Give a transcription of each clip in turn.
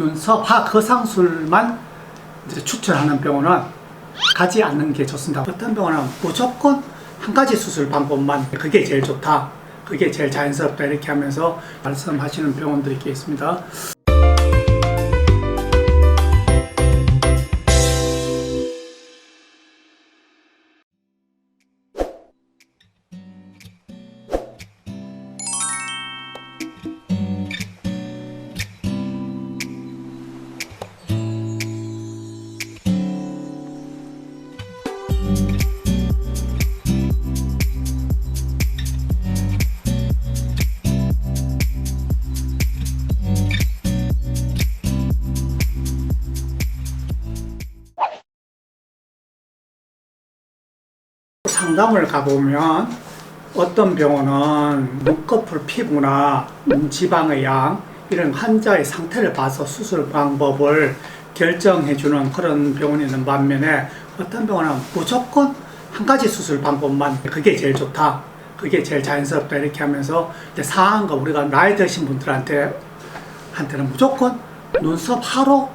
눈썹 하거상술만 이제 추천하는 병원은 가지 않는 게 좋습니다. 어떤 병원은 무조건 한 가지 수술 방법만 그게 제일 좋다. 그게 제일 자연스럽다 이렇게 하면서 말씀하시는 병원들이 꽤 있습니다. 상담을 가보면 어떤 병원은 눈꺼풀 피부나 눈지방의 양 이런 환자의 상태를 봐서 수술 방법을 결정해주는 그런 병원이 있는 반면에 어떤 병원은 무조건 한 가지 수술 방법만 그게 제일 좋다. 그게 제일 자연스럽다 이렇게 하면서 이제 상한 거 우리가 나이 드신 분들한테 한테는 무조건 눈썹 하루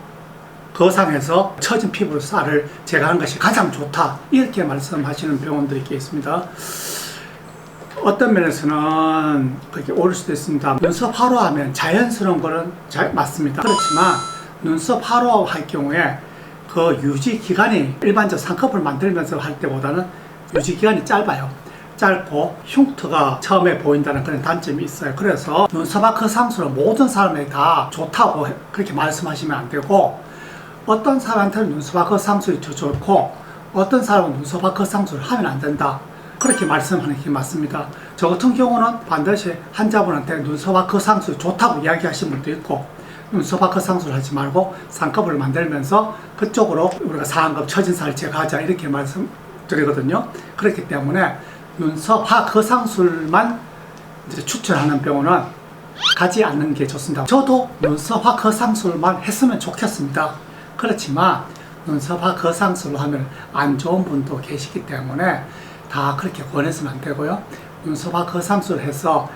거상에서 처진 피부 쌀을 제거하는 것이 가장 좋다 이렇게 말씀하시는 병원들이 꽤 있습니다. 어떤 면에서는 그게 옳을 수도 있습니다. 눈썹 하루 하면 자연스러운 거는 잘 맞습니다. 그렇지만 눈썹 하루 할 경우에 그 유지 기간이 일반적 상컵을 만들면서 할 때보다는 유지 기간이 짧아요. 짧고 흉터가 처음에 보인다는 그런 단점이 있어요. 그래서 눈썹 아크 상수는 모든 사람에게 다 좋다고 그렇게 말씀하시면 안 되고 어떤 사람한테는 눈썹 아크 상술이 더 좋고 어떤 사람은 눈썹 아크 상술을 하면 안 된다. 그렇게 말씀하는 게 맞습니다. 저 같은 경우는 반드시 환자분한테 눈썹 아크 상술이 좋다고 이야기하시는 분도 있고 눈썹 아크 상술 하지 말고 상급을 만들면서 그쪽으로 우리가 상급 처진살 제거하자 이렇게 말씀드리거든요. 그렇기 때문에 눈썹 하그 상술만 이제 추천하는 병원은 가지 않는 게 좋습니다. 저도 눈썹화 거상술만 했으면 좋겠습니다. 그렇지만 눈썹화 거상술로 하면 안 좋은 분도 계시기 때문에 다 그렇게 권해서는 안 되고요. 눈썹화 거상술 해서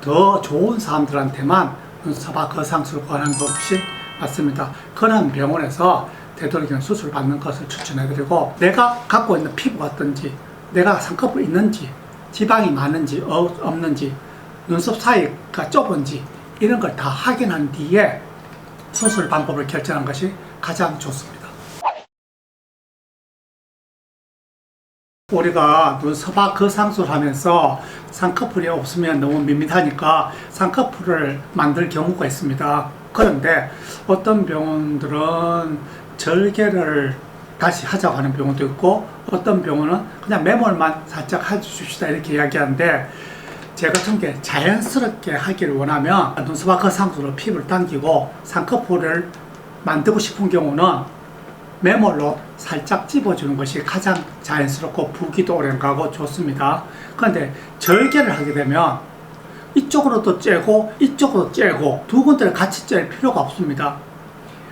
더 좋은 사람들한테만 눈썹화 거상술 권하는 것이 맞습니다. 그런 병원에서 되도록이면 수술 받는 것을 추천해드리고 내가 갖고 있는 피부가 어떤지 내가 상꺼풀 있는지 지방이 많은지 어- 없는지 눈썹 사이가 좁은지 이런 걸 다 확인한 뒤에 수술 방법을 결정하는 것이 가장 좋습니다. 우리가 눈썹화 거상술 하면서 쌍꺼풀이 없으면 너무 밋밋하니까 쌍꺼풀을 만들 경우가 있습니다. 그런데 어떤 병원들은 절개를 다시 하자고 하는 병원도 있고 어떤 병원은 그냥 매몰만 살짝 해주십시다 이렇게 이야기하는데 제 같은 게 자연스럽게 하기를 원하면 눈썹 아크 상수로 피부를 당기고 쌍꺼풀을 만들고 싶은 경우는 매몰로 살짝 찝어주는 것이 가장 자연스럽고 부기도 오래 가고 좋습니다. 그런데 절개를 하게 되면 이쪽으로도 째고 이쪽으로도 째고 두 군데를 같이 짤 필요가 없습니다.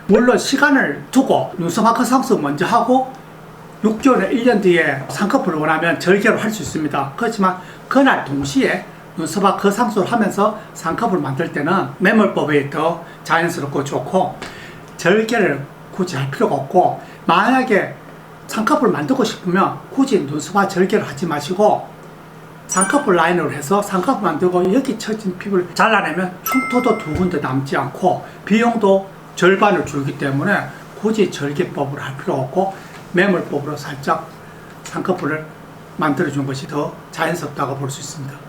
물론 시간을 두고 눈썹 아크 상수 먼저 하고 6개월에 1년 뒤에 상꺼풀을 원하면 절개를 할수 있습니다. 그렇지만 그날 동시에 눈썹 아크 상수를 하면서 상꺼풀을 만들 때는 매몰법이 더 자연스럽고 좋고 절개를 굳이 할 필요가 없고 만약에 상꺼풀 만들고 싶으면 굳이 눈썹화 절개를 하지 마시고 상꺼풀 라인으로 해서 상꺼풀 만들고 여기 처진 피부를 잘라내면 흉터도 두 군데 남지 않고 비용도 절반을 줄기 때문에 굳이 절개법을 할 필요 없고 매몰법으로 살짝 상꺼풀을 만들어 준 것이 더 자연스럽다고 볼 수 있습니다.